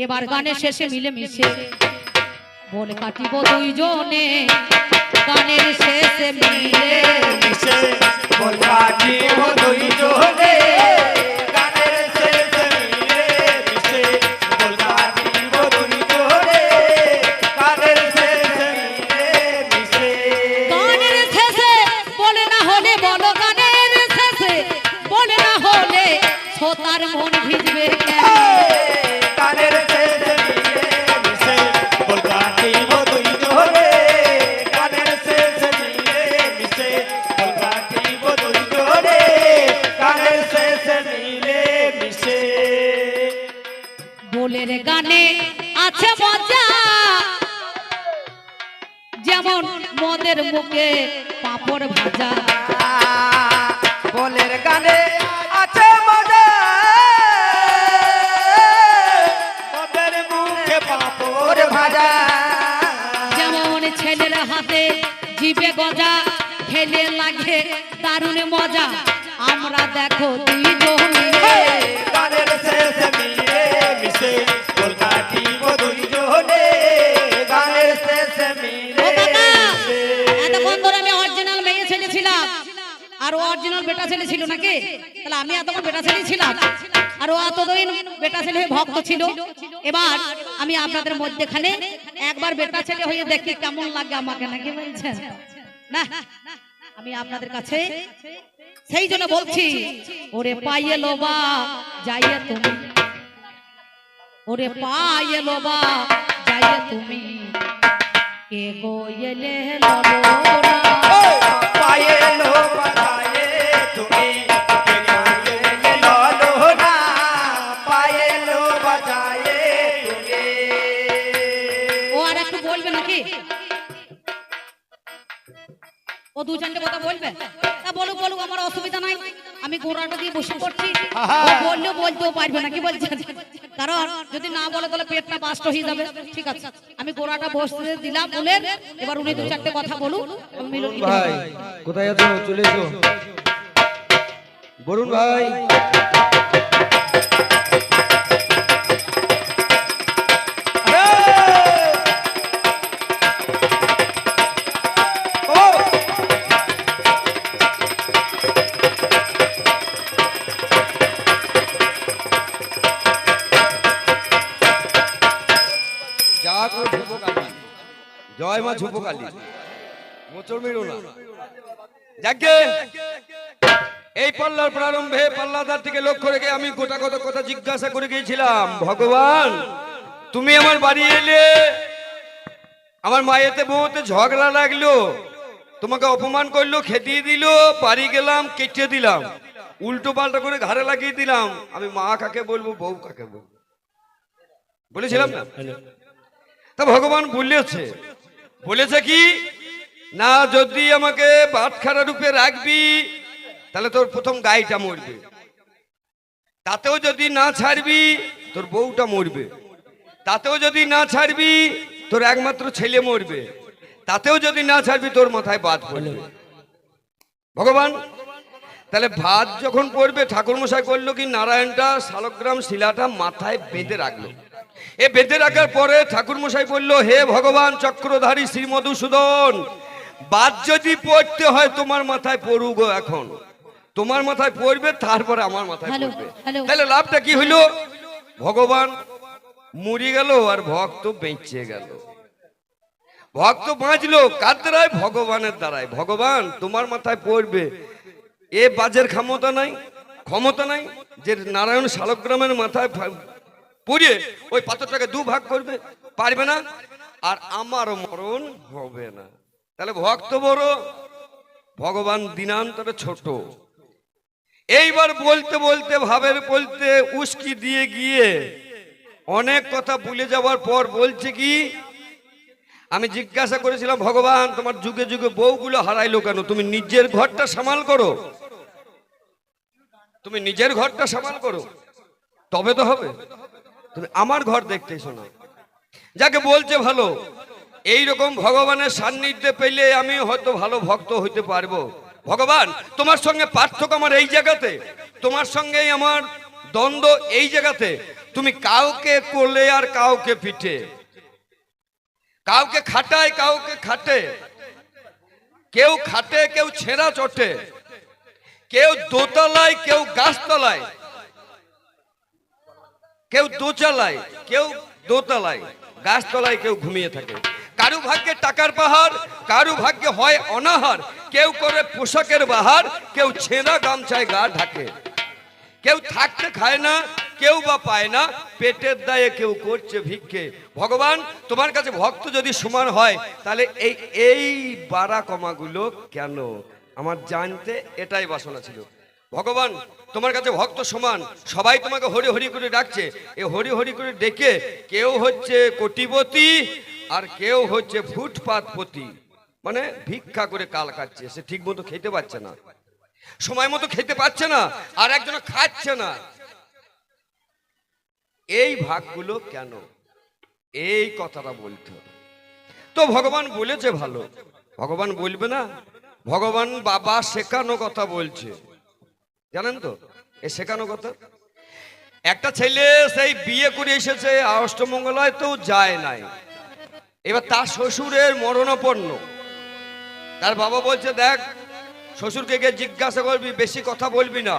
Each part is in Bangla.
এবার গানের শেষে মিলে মিশে বলে কাটিব দুইজনে গানের শেষে মিলে মিশে বল কাটিব দুইজনে গানের শেষে মিলে মিশে যেমন মদের মুখে পাপড় ভাজা। বলের গানে আছে মজা মদের মুখে পাপড় ভাজা। যেমন ছেলের হাতে জিবে গজা খেলে লাগে দারুণ মজা। আমরা দেখো দুইজন মিলে ছেলে ছিল নাকি? তাহলে আমি এতক্ষণ বেটা ছেলে ছিলাম। আর ও এতদিন বেটা ছেলে ভক্ত ছিল। এবার আমি আপনাদের মধ্যেখানে একবার বেটা ছেলে হয়ে দেখি কেমন লাগে আমাকে নাকি বলছেন। না, আমি আপনাদের কাছে সেই জন্য বলছি, ওরে পাইয়ে লোবা যাইয়ে তুমি। ওরে পাইয়ে লোবা যাইয়ে তুমি। কে গো এলে ললোরা ও দু চারটে কথা বলবে? তা বলুক বলুক, আমার অসুবিধা নাই। আমি গোড়াটা দিয়ে বসে পড়ছি। বললেও বলতেও পারবে না, কি বলছেন কারণ যদি না বলে, তাহলে পেটটা বাস্ট হয়ে যাবে। ঠিক আছে, আমি গোড়াটা বসতে দিলাম, বলে এবার উনি দু চারটে কথা বলুন ভাই, কোথায় আছো? চলে এসো। বরুণ ভাই। জয় মা ঝুপকালি। মোচড় মেরো না। যাকে এই পাল্লার প্রারম্ভে পাল্লাদার থেকে লক্ষ্য রেখে আমি গোটা কত কথা জিজ্ঞাসা করে গিয়েছিলাম ভগবান তুমি আমার বাড়ি এলে আমার মায়েতে বউতে ঝগড়া লাগল তোমাকে অপমান করল খেতিয়ে দিল বাড়ি গেলাম কেটে দিলাম উল্টো পাল্টা করে ঘাড়ে লাগিয়ে দিলাম। আমি মা কাকে বলব বউ কাকে বলব? বলেছিলাম না? তা ভগবান বলেছে বলেছে কি? না, যদি আমাকে বাটখারা রূপে রাখবি, তাহলে তোর প্রথম গাইটা মরবে। তাতেও যদি না ছাড়বি, তোর বউটা মরবে। তাতেও যদি না ছাড়বি, তোর একমাত্র ছেলে মরবে। তাতেও যদি না ছাড়বি, তোর মাথায় বাদ পড়বে। ভগবান, তাহলে ভাত যখন পড়বে, ঠাকুরমশাই করল কি, নারায়ণটা শালগ্রাম শিলাটা মাথায় বেঁধে রাখল। এ বেঁধে রাখার পরে ঠাকুরমশাই বলল হে ভগবান চক্রধারী শ্রী মধুসূদন বাদ যদি পড়তে হয় তোমার মাথায় পড়ুক এখন। তোমার মাথায় পড়বে তারপরে আমার মাথায় পড়বে। তাহলে লাভটা কি হইল? ভগবান মরি গেল আর ভক্ত বেঁচে গেল। ভক্ত বাঁচলো কার দ্বারায় ভগবানের দ্বারায়। ভগবান তোমার মাথায় পড়বে। এ বাজের ক্ষমতা নাই ক্ষমতা নাই যে নারায়ণ শালগ্রামের মাথায় পড়িয়ে ওই পাথরটাকে দু ভাগ করবে, পারবে না, আর আমারও মরণ হবে না। তাহলে ভক্ত বড়, ভগবান দিনান্তরে ছোট। এইবার বলতে বলতে, ভাবের বলতে উস্কি দিয়ে গিয়ে অনেক কথা ভুলে যাওয়ার পর বলছে কি, আমি জিজ্ঞাসা করেছিলাম, ভগবান, তোমার যুগে যুগে বউগুলো হারাইলো কেন? তুমি নিজের ঘরটা সামাল করো। তুমি নিজের ঘরটা সামাল করো। তবে তো হবে। তুমি আমার ঘর দেখতে এসো না। যাকে বলছে ভালো এই রকম ভগবানের সান্নিধ্যে পেলে আমি হয়তো ভালো ভক্ত হইতে পারব। ভগবান, তোমার সঙ্গে পার্থক্য আমার এই জায়গাতে, তোমার সঙ্গেই আমার দ্বন্দ্ব এই জায়গাতে। তুমি কাউকে কোলে আর কাউকে পিঠে। কাউকে খাটায়, কাউকে খাটে। কেউ খাটে, কেউ ছেঁড়া চটে। কেউ দোতলায়, কেউ গাছতলায়। কেউ দোচালায় কেউ দোতলায় গাছতলায় কেউ ঘুমিয়ে থাকে। কারু ভাগ্যে টাকার পাহাড়, কারু ভাগ্যে হয় অনাহার। কেউ করে পোশাকের বাহার, কেউ ছেঁড়া গামছায় গা ঢাকে। কেউ থাকতে খায় না, কেউ বা পায় না, পেটের দায়ে কেউ করছে ভিক্ষে। ভগবান, তোমার কাছে ভক্ত যদি সমান হয়, তাহলে এই এই বাড়া কমাগুলো কেন? আমার জানতে এটাই বাসনা ছিল। ভগবান, তোমার কাছে ভক্ত সমান, সবাই তোমাকে হরি হরি করে ডাকছে। এ হরি হরি করে ডেকে কেউ হচ্ছে কোটিপতি আর কেউ হচ্ছে ফুটপাতপতি মানে ভিক্ষা করে কাল কাটছে সে ঠিক মতো খেতে পাচ্ছে না। সময় মতো খেতে পাচ্ছে না, আর একজন খাচ্ছে না। এই ভাগগুলো কেন? এই কথাটা বলতে। তো ভগবান বলেছে ভালো। ভগবান বলবে না? ভগবান বাবা শেখানো কথা বলছে। জানেন তো? এ শেখানো কথা? একটা ছেলে সেই বিয়ে করে এসেছে, অষ্টমঙ্গলায় তো যায় নাই। এবার তার শ্বশুরের মরণাপন্ন। তার বাবা বলছে, দেখ, শ্বশুরকে গিয়ে জিজ্ঞাসা করবি, বেশি কথা বলবি না।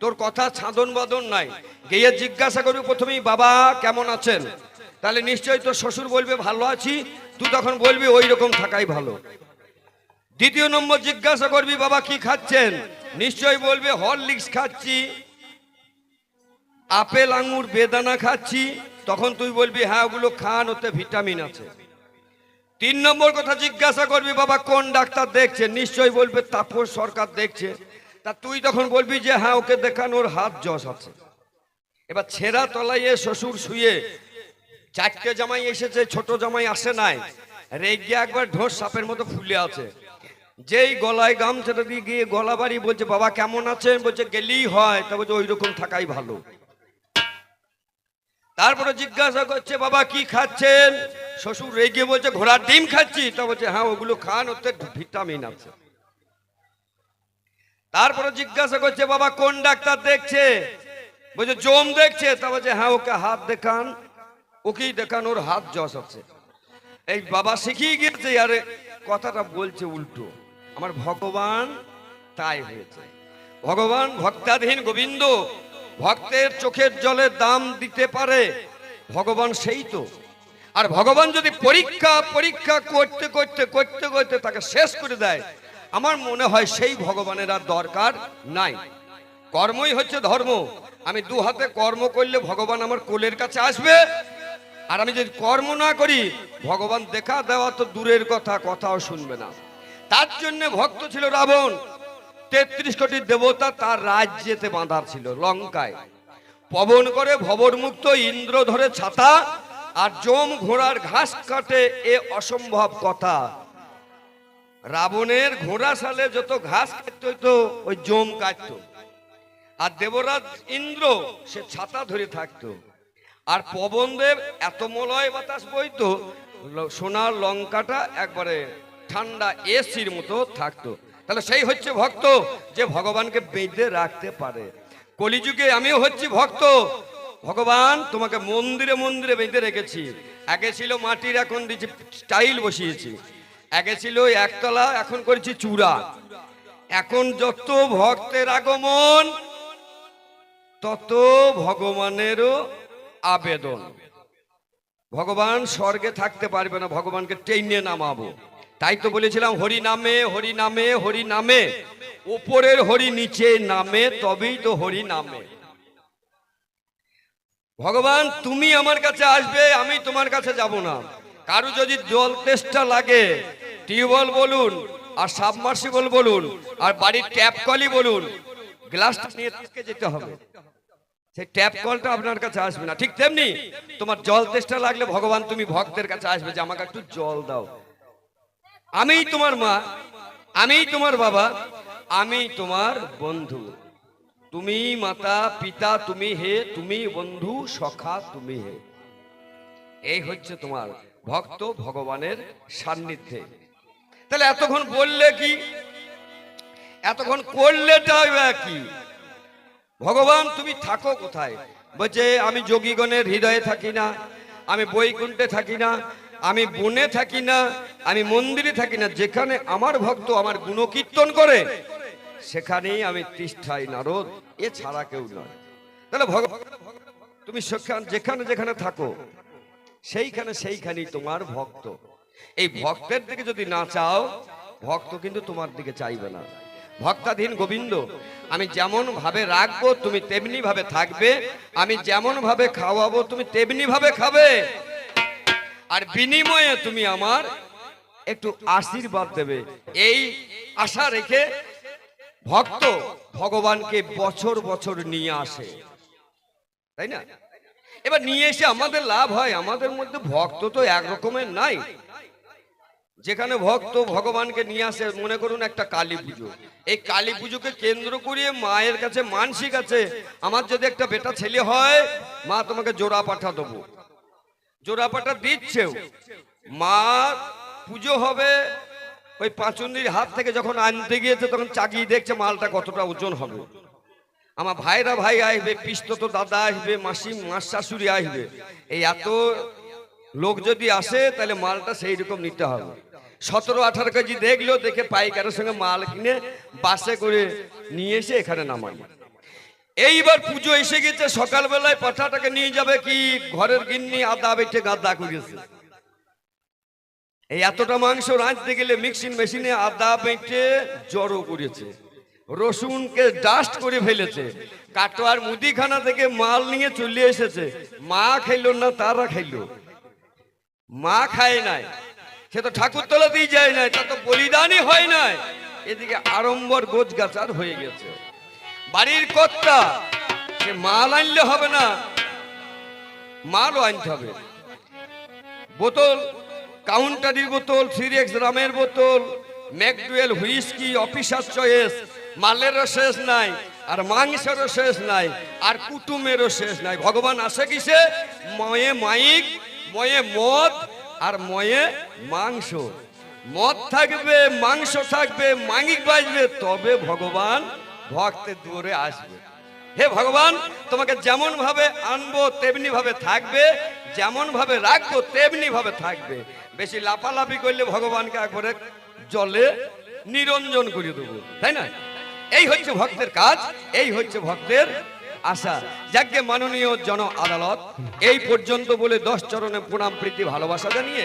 তোর কথা ছাদন বাদন নাই। গিয়ে জিজ্ঞাসা করবি, প্রথমেই, বাবা, কেমন আছেন তাহলে নিশ্চয়ই তোর শ্বশুর বলবে, ভালো আছি। তুই তখন বলবি, ওই রকম থাকাই ভালো। দ্বিতীয় নম্বর জিজ্ঞাসা করবি, বাবা, কি খাচ্ছেন নিশ্চয়ই বলবে, হরলিক্স খাচ্ছি, আপেল, আঙুর, বেদানা খাচ্ছি। তখন তুই বলবি হ্যাঁ ওগুলো খান, ওতে ভিটামিন আছে। তিন নম্বর কথা জিজ্ঞাসা করবি, বাবা, কোন ডাক্তার দেখছে? নিশ্চয়ই বলবে, তাপস সরকার দেখছে। তা তুই তখন বলবি যে হ্যাঁ ওকে দেখান, ওর হাত যশ আছে। এবার ছেঁড়া তলাইয়ে শ্বশুর শুয়ে, চারটে জামাই এসেছে, ছোট জামাই আসে নাই। রেগে একবার ঢোস সাপের মতো ফুলে আছে। যেই গলায় গামছাটা দিয়ে গিয়ে গলা বাড়ি বলছে, বাবা, কেমন আছেন? বলছে, গেলেই হয়। তা বলছে ওই রকম থাকাই ভালো। তারপরে জিজ্ঞাসা করছে, বাবা, কি খাচ্ছেন? শ্বশুর রেগে বলছে, ঘোড়ার ডিম খাচ্ছি। তা বলছে হ্যাঁ ওগুলো খান, ওতে ভিটামিন আছে। তারপরে জিজ্ঞাসা করছে, বাবা, কোন ডাক্তার দেখছে? বলছে, জম দেখছে। তা বলছে হ্যাঁ ওকে হাত দেখান। ওকেই দেখান, ওর হাত যশ আছে। এই বাবা শিখিয়ে গিয়েছে, আরে, কথাটা বলছে উল্টো। আমার ভগবান তাই হয়েছে। ভগবান ভক্তাধীন গোবিন্দ, ভক্তের চোখের জলের দাম দিতে পারে, ভগবান সেই তো। আর ভগবান যদি পরীক্ষা পরীক্ষা করতে করতে করতে করতে তাকে শেষ করে দেয়, আমার মনে হয় সেই ভগবানের আর দরকার নাই। কর্মই হচ্ছে ধর্ম। আমি দু হাতে কর্ম করলে ভগবান আমার কোলের কাছে আসবে। আর আমি যদি কর্ম না করি, ভগবান দেখা দেওয়া তো দূরের কথা, কথাও শুনবে না। তার জন্য ভক্ত ছিল রাবণ। তেত্রিশ কোটি দেবতা তার রাজ্যেতে বাঁধা ছিল, লঙ্কায়। পবন করে ভবর মুক্ত ইন্দ্র ধরে ছাতা আর জম ঘোড়ার ঘাস কাটে এ অসম্ভব কথা। রাবণের ঘোড়া সালে যত ঘাস কাটতে হইতো, ওই জম কাটতো। আর দেবরাজ ইন্দ্র, সে ছাতা ধরে থাকতো। আর পবনদেব এত মলয় বাতাস বইতো সোনার লঙ্কাটা একবারে ঠান্ডা এসির মতো থাকতো। তাহলে সেই হচ্ছে ভক্ত যে ভগবানকে বেঁধে রাখতে পারে। কলিযুগে আমিও হচ্ছি ভক্ত। ভগবান, তোমাকে মন্দিরে মন্দিরে বেঁধে রেখেছি। আগে ছিল মাটির, এখন দিচ্ছি স্টাইল বসিয়েছি। আগে ছিল একতলা, এখন করেছি চূড়া। এখন যত ভক্তের আগমন, তত ভগবানেরও আবেদন। ভগবান স্বর্গে থাকতে পারবে না, ভগবানকে টেনে নামাবো। তাই তো বলেছিলাম হরি নামে হরি নামে হরি নামে উপরের হরি নিচে নামে, তবেই তো হরি নামে ভগবান, তুমি আমার কাছে আসবে, আমি তোমার কাছে যাব না। কারও যদি জল তেষ্টা লাগে, টিউবওয়েল বলুন, আর সাবমার্সিবল বলুন, আর বাড়ির ট্যাপ কলই বলুন, গ্লাসটা নিয়ে যেতে হবে। সেই ট্যাপ কলটা আপনার কাছে আসবে না। ঠিক তেমনি তোমার জল তেষ্টা লাগলে ভগবান, তুমি ভক্তের কাছে আসবে যে, আমাকে একটু জল দাও। আমিই তোমার মা, আমিই তোমার বাবা আমি তোমার বন্ধু। তুমি মাতা, পিতা তুমি হে তুমি বন্ধু, সখা তুমি হে। এই হচ্ছে তোমার ভক্ত ভগবানের সান্নিধ্যে। তাহলে এতক্ষণ বললে কি? এতক্ষণ করলেটাই বা কি? ভগবান, তুমি থাকো কোথায়? বলছে, আমি যোগীগণের হৃদয়ে থাকি না, আমি বৈকুণ্ঠে থাকি না আমি বনে থাকি না, আমি মন্দিরে থাকি না, যেখানে আমার ভক্ত আমার গুণকীর্তন করে, সেখানেই আমি তিষ্ঠাই নারদ, এছাড়া কেউ নয়। তাহলে ভগবান তুমি যেখানে যেখানে থাকো, সেইখানে সেইখানেই তোমার ভক্ত। এই ভক্তের দিকে যদি না চাও, ভক্ত কিন্তু তোমার দিকে চাইবে না। ভক্তাধীন গোবিন্দ, আমি যেমন ভাবে রাখব, তুমি তেমনি ভাবে থাকবে, আমি যেমন ভাবে খাওয়াবো, তুমি তেমনি ভাবে খাবে। আর বিনিময়ে তুমি আমার একটু আশীর্বাদ দেবে। এই আশা রেখে ভক্ত ভগবানকে বছর বছর নিয়ে আসে। তাই না? এবার নিয়ে এসে আমাদের লাভ হয়, আমাদের মধ্যে ভক্ত তো এক রকমের নাই। যেখানে ভক্ত ভগবানকে নিয়ে আসে, মনে করুন একটা কালী পুজো। এই কালী পুজোকে কেন্দ্র করিয়ে মায়ের কাছে, মানসিক আছে, আমার যদি একটা বেটা ছেলে হয়, মা তোমাকে জোড়া পাঠা দেবো। জোড়া পাঠা দিচ্ছেও। মা পুজো হবে, ওই পাঁচন্দির হাত থেকে যখন আনতে গিয়েছে, তখন চাগিয়ে দেখছে মালটা কতটা ওজন হবে। আমার ভাইরা ভাই আসবে পিস্তত দাদা আসবে, মাসি, মাস শাশুড়ি আসবে। এই এত লোক যদি আসে, তাহলে মালটা সেই রকম নিতে হবে। সতেরো, আঠারো কেজি দেখল দেখে পাইকারের সঙ্গে মাল কিনে বাসে করে নিয়ে এসে এখানে নামাই এইবার পুজো এসে গেছে, সকালবেলায় পাঠাটাকে নিয়ে যাবে কি? ঘরের গিন্নি আদা বেটে গাদা করেছে এই এতটা মাংস রাঁধতে গেলে মিক্সিং মেশিনে আদা বেটে জড়ো করেছে, রসুনকে ডাস্ট করে ফেলেছে, কাটোয়ার মুদিখানা থেকে মাল নিয়ে চলে এসেছে। মা খাইলো না, তারা খাইলো। মা খায় নাই, সে তো ঠাকুরতলাতেই যায় নাই তা তো বলিদানই হয় নাই। এদিকে আড়ম্বর গোছ গাছার হয়ে গেছে। বাড়ির কর্তা, সে মাল আনলে হবে না, মালও আনতে হবে। বোতল, কাউন্টারির বোতল, সিরিয়েক্স, রামের বোতল, ম্যাকডুয়েল, হুইস্কি, অফিসার চয়েস, মালেরও শেষ নাই, আর মাংসেরও শেষ নাই, আর কুটুমেরও শেষ নাই। ভগবান আসে কিসে? ময়ে মাইক, ময়ে মদ, আর ময়ে মাংস। মদ থাকবে, মাংস থাকবে, মাইক বাজবে, তবে ভগবান ভক্তের দূরে আসবে। হে ভগবান, তোমাকে যেমন ভাবে আনব তেমনি ভাবে থাকবে। যেমন ভাবে রাখব তেমনি ভাবে থাকবে। বেশি লাফালাফি করলে ভগবানকে একবারে জলে নিরঞ্জন করে দেবো। তাই না? এই হচ্ছে ভক্তের কাজ, এই হচ্ছে ভক্তের আশা। যাকে মাননীয় জন আদালত, এই পর্যন্ত বলে দশ চরণে প্রণাম, প্রীতি, ভালোবাসা জানিয়ে